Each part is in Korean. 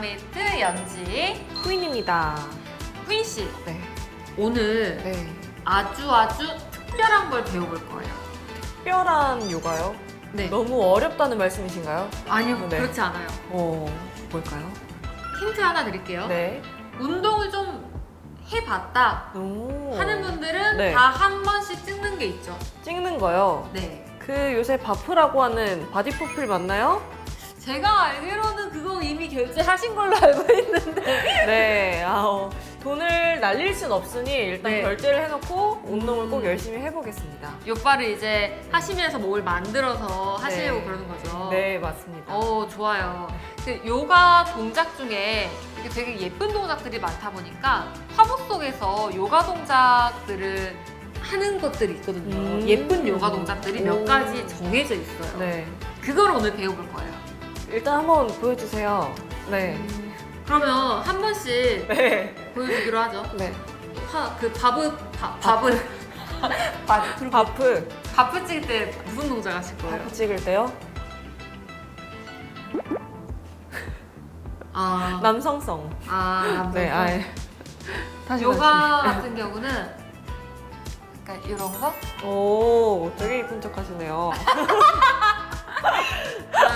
매트 연지 후인입니다. 후인 씨 네. 오늘 네. 아주 아주 특별한 걸 배워볼 거예요. 특별한 요가요? 네. 너무 어렵다는 말씀이신가요? 아니요 네. 그렇지 않아요. 어, 뭘까요? 힌트 하나 드릴게요. 네. 운동을 좀 해봤다 오. 하는 분들은 네. 다 한 번씩 찍는 게 있죠. 찍는 거요. 네. 그 요새 바프라고 하는 바디 프로필 맞나요? 제가 알기로는 그거 이미 결제하신 걸로 알고 있는데. 네. 아우, 돈을 날릴 순 없으니 일단 네. 결제를 해놓고 운동을 꼭 음. 열심히 해보겠습니다. 요빠를 이제 하시면서 뭘 만들어서 하시려고 네. 그러는 거죠. 네, 맞습니다. 어, 좋아요. 그 요가 동작 중에 이게 되게 예쁜 동작들이 많다 보니까 화보 속에서 요가 동작들을 하는 것들이 있거든요. 음. 예쁜 요가 동작들이 몇 오. 가지 정해져 있어요. 네. 그걸 오늘 배워볼 거예요. 일단 한번 보여주세요. 네. 그러면 한 번씩 네. 보여주기로 하죠. 네. 파, 그 밥을, 밥, 밥을. 밥, 바프. 밥을 찍을 때 무슨 동작 하실 거예요? 바프 찍을 때요? 아, 남성성. 아, 남성. 네, 아예. 다시 요가 같은 경우는 약간 이런 거? 다시. 오, 되게 이쁜 척 하시네요.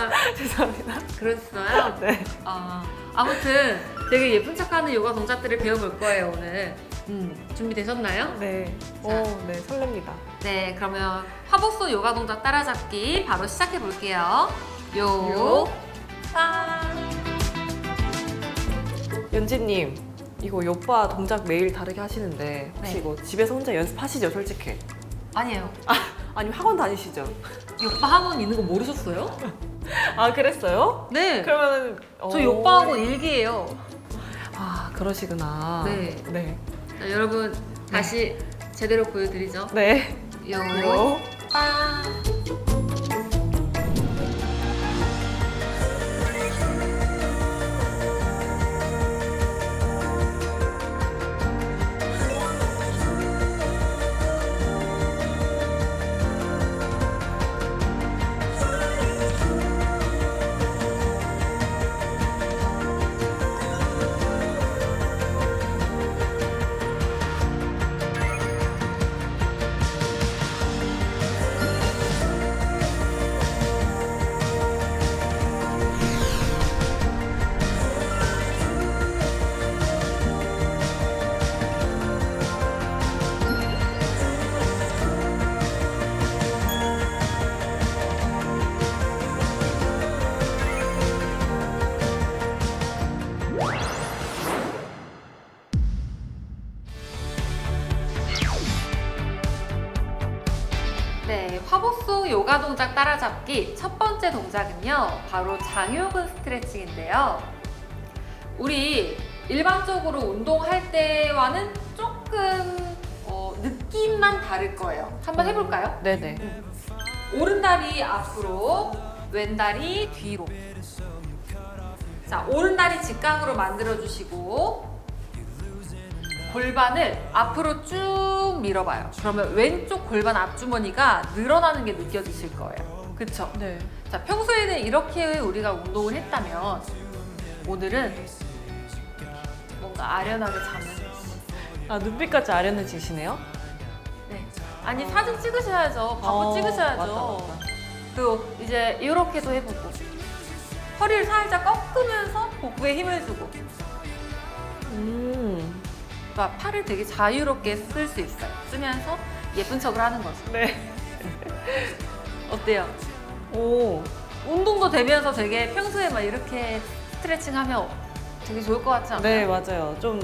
아, 죄송합니다. 그랬어요? 네. 아, 아무튼 되게 예쁜 척하는 요가 동작들을 배워볼 거예요, 오늘. 음, 준비되셨나요? 네. 자. 오, 네, 설렙니다. 네, 그러면 화복 속 요가 동작 따라잡기 바로 시작해 볼게요. 요, 요. 빠. 연지님, 이거 요빠 동작 매일 다르게 하시는데 혹시 네. 이거 집에서 혼자 연습하시죠, 솔직히? 아니에요. 아니면 학원 다니시죠? 요빠 학원 있는 거 모르셨어요? 아, 그랬어요? 네. 그러면 저 요빠 학원 일기예요. 아, 그러시구나. 네. 네. 자, 여러분 다시 제대로 보여드리죠. 네. 요, 요. 빠. 네, 화복 속 요가 동작 따라잡기 첫 번째 동작은요, 바로 장요근 스트레칭인데요. 우리 일반적으로 운동할 때와는 조금 어, 느낌만 다를 거예요. 한번 해볼까요? 네네. 오른 다리 앞으로, 왼 다리 뒤로. 자, 오른 다리 직각으로 만들어 주시고 골반을 앞으로 쭉 밀어봐요. 그러면 왼쪽 골반 앞주머니가 늘어나는 게 느껴지실 거예요. 그쵸? 네. 자, 평소에는 이렇게 우리가 운동을 했다면 오늘은 뭔가 아련하게 잡는 아, 눈빛까지 아련해지시네요? 네. 아니 사진 찍으셔야죠. 바보 어, 찍으셔야죠. 맞다, 맞다. 또 이제 이렇게도 해보고 허리를 살짝 꺾으면서 복부에 힘을 주고 음. 그러니까 팔을 되게 자유롭게 쓸 수 있어요. 쓰면서 예쁜 척을 하는 거죠. 네. 어때요? 오. 운동도 되면서 되게 평소에 막 이렇게 스트레칭 하면 되게 좋을 것 같지 않아요? 네, 맞아요. 좀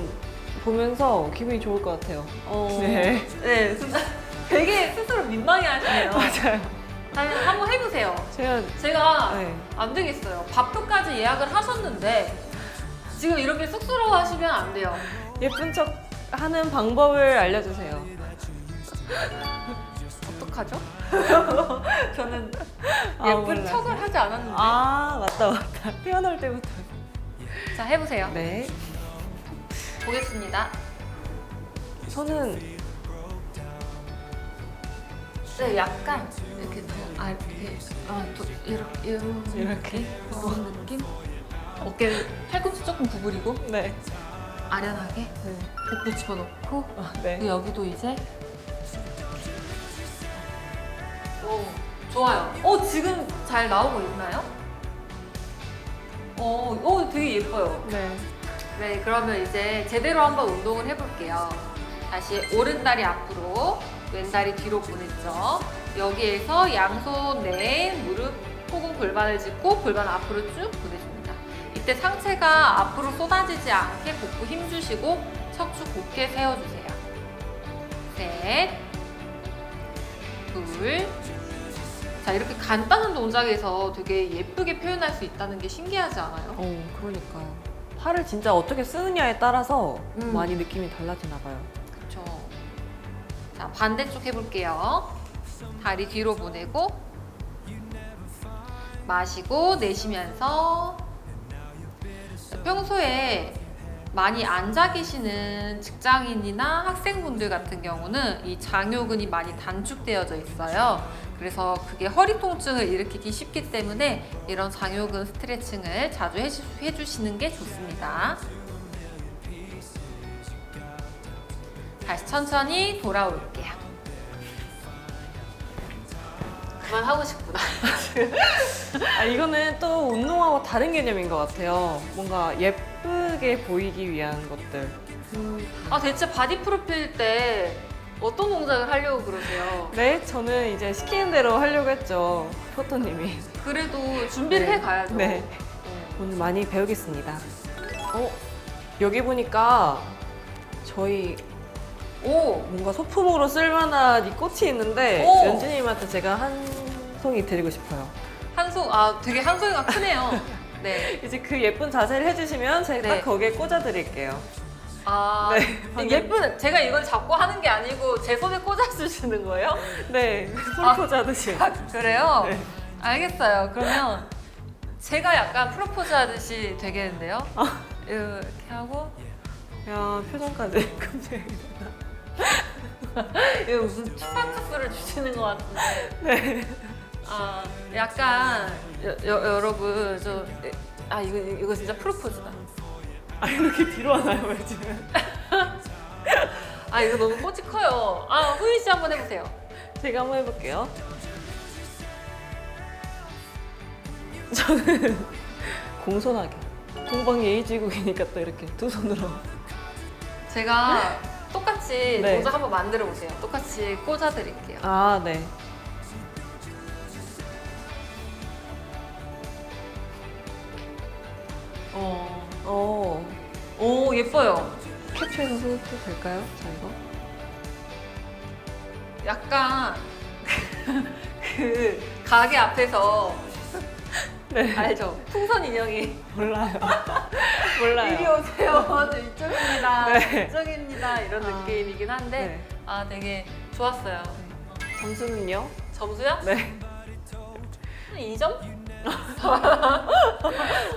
보면서 기분이 좋을 것 같아요. 어, 네. 네, 진짜 되게 스스로 민망해 하시네요. 맞아요. 아니, 한번 해보세요. 제가 제가 네. 안 되겠어요. 밥도까지 예약을 하셨는데 지금 이렇게 쑥스러워 하시면 안 돼요. 예쁜 척 하는 방법을 알려주세요. 어떡하죠? 저는 아, 예쁜 몰라요. 척을 하지 않았는데. 아, 맞다, 맞다. 태어날 때부터. 자, 해보세요. 네. 보겠습니다. 저는 네, 약간 이렇게 더, 아, 이렇게, 아, 또, 이렇게, 이렇게, 이렇게. 그런 느낌? 어깨를 팔꿈치 조금 구부리고 네. 아련하게 네. 복부 집어넣고 아, 네. 그리고 여기도 이제 오 좋아요. 어 지금 잘 나오고 있나요? 어, 어 되게 예뻐요. 네. 네, 그러면 이제 제대로 한번 운동을 해볼게요. 다시 오른다리 앞으로, 왼다리 뒤로 보냈죠. 여기에서 양손 내 무릎 혹은 골반을 짚고 골반 앞으로 쭉 보내줍니다. 이때 상체가 앞으로 쏟아지지 않게 복부 힘주시고 척추 곧게 세워주세요. 셋, 둘. 자, 이렇게 간단한 동작에서 되게 예쁘게 표현할 수 있다는 게 신기하지 않아요? 어, 그러니까요. 팔을 진짜 어떻게 쓰느냐에 따라서 음. 많이 느낌이 달라지나 봐요. 그렇죠. 자 반대쪽 해볼게요. 다리 뒤로 보내고 마시고 내쉬면서 평소에 많이 앉아 계시는 직장인이나 학생분들 같은 경우는 이 장요근이 많이 단축되어져 있어요. 그래서 그게 허리 통증을 일으키기 쉽기 때문에 이런 장요근 스트레칭을 자주 해주- 해주시는 게 좋습니다. 다시 천천히 돌아올게요. 그만 하고 싶구나. 아, 이거는 또 운동하고 다른 개념인 것 같아요. 뭔가 예쁘게 보이기 위한 것들. 아, 대체 바디 프로필 때 어떤 동작을 하려고 그러세요? 네, 저는 이제 시키는 대로 하려고 했죠. 포토님이. 그래도 준비를 네. 해 가야죠. 네. 오늘 많이 배우겠습니다. 어, 여기 보니까 저희 오, 뭔가 소품으로 쓸만한 이 꽃이 있는데 오! 연주님한테 제가 한 송이 드리고 싶어요. 한송, 아, 되게 한송이가 크네요. 네. 이제 그 예쁜 자세를 해주시면 제가 네. 딱 거기에 꽂아드릴게요. 아, 네, 방금- 예쁜, 제가 이걸 잡고 하는 게 아니고 제 손에 꽂아주시는 거예요? 네, 아. 손 꽂아듯이. 아, 그래요? 네. 알겠어요. 그러면 제가 약간 프로포즈 하듯이 되겠는데요? 아. 이렇게 하고 야, 표정까지 깜짝이야. 이거 무슨 추상카스를 주시는 것 같은데. 네. 아, 약간 여, 여, 여러분 저아 이거 이거 진짜 프로포즈다. 아, 이렇게 뒤로 하나요, 요즘은? 아 이거 너무 꽃이 커요. 아 후희 씨 한번 해보세요. 제가 한번 해볼게요. 저는 공손하게. 동방 예의지국이니까 또 이렇게 두 손으로. 제가 똑같이 네. 동작 한번 만들어 보세요. 똑같이 꽂아 드릴게요. 아, 네. 어, 어, 오 예뻐요. 캡처해서 써도 될까요? 자, 이거? 약간 그 가게 앞에서 네. 알죠? 풍선 인형이 몰라요. 이리 몰라요. 오세요. 저 이쪽입니다. 네. 이쪽입니다. 이런 아. 느낌이긴 한데 네. 아 되게 좋았어요. 점수는요? 점수요? 네. 2점?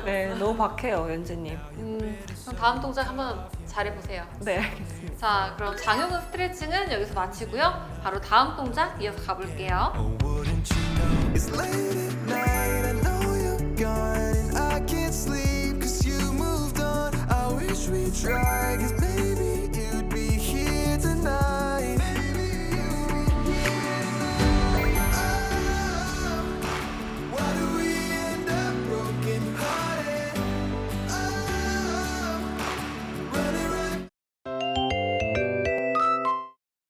네, 너무 박해요, 연재님. 음, 그럼 다음 동작 한번 잘해보세요. 네, 알겠습니다. 자, 그럼 장요근 스트레칭은 여기서 마치고요. 바로 다음 동작 이어서 가볼게요. Oh, wouldn't you know? It's late at night, I know you're gone, and I can't sleep 'cause you moved on. I wish we tried.